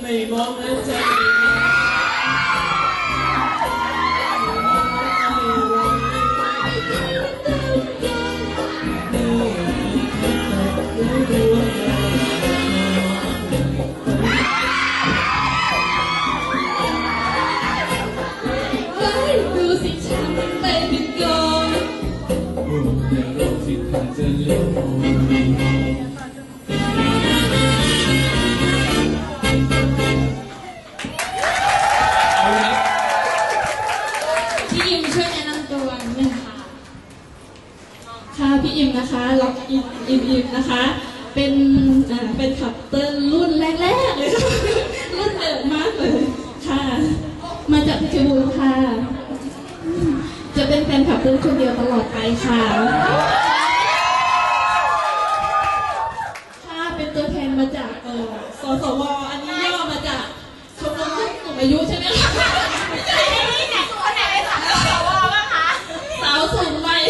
ไม่มองแล้วใจ อิมนะคะล็อกอิมอิมอิมนะคะ เป็นเป็นขับเติ้ลรุ่นแรกๆเลยค่ะรุ่นเดิมมากเลยค่ะ มาจากเพชรบูรณ์ค่ะ จะเป็นแฟนขับเติ้ลคนเดียวตลอดไปค่ะเป็นตัวแทนมาจากเอ่อสสว อันนี้ย่อมาจากชมรมผู้สูงอายุใช่ไหมคะไม่ใช่สาวสูงวัย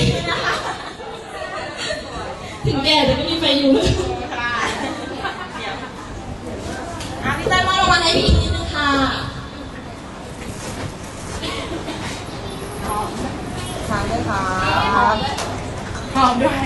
ถึงแก่แต่ไม่มีไฟอยู่เลยอะพี่เต้ยมอบรางวัลให้พี่อิงนิดนึงค่ะทานด้วยครับหอมด้วย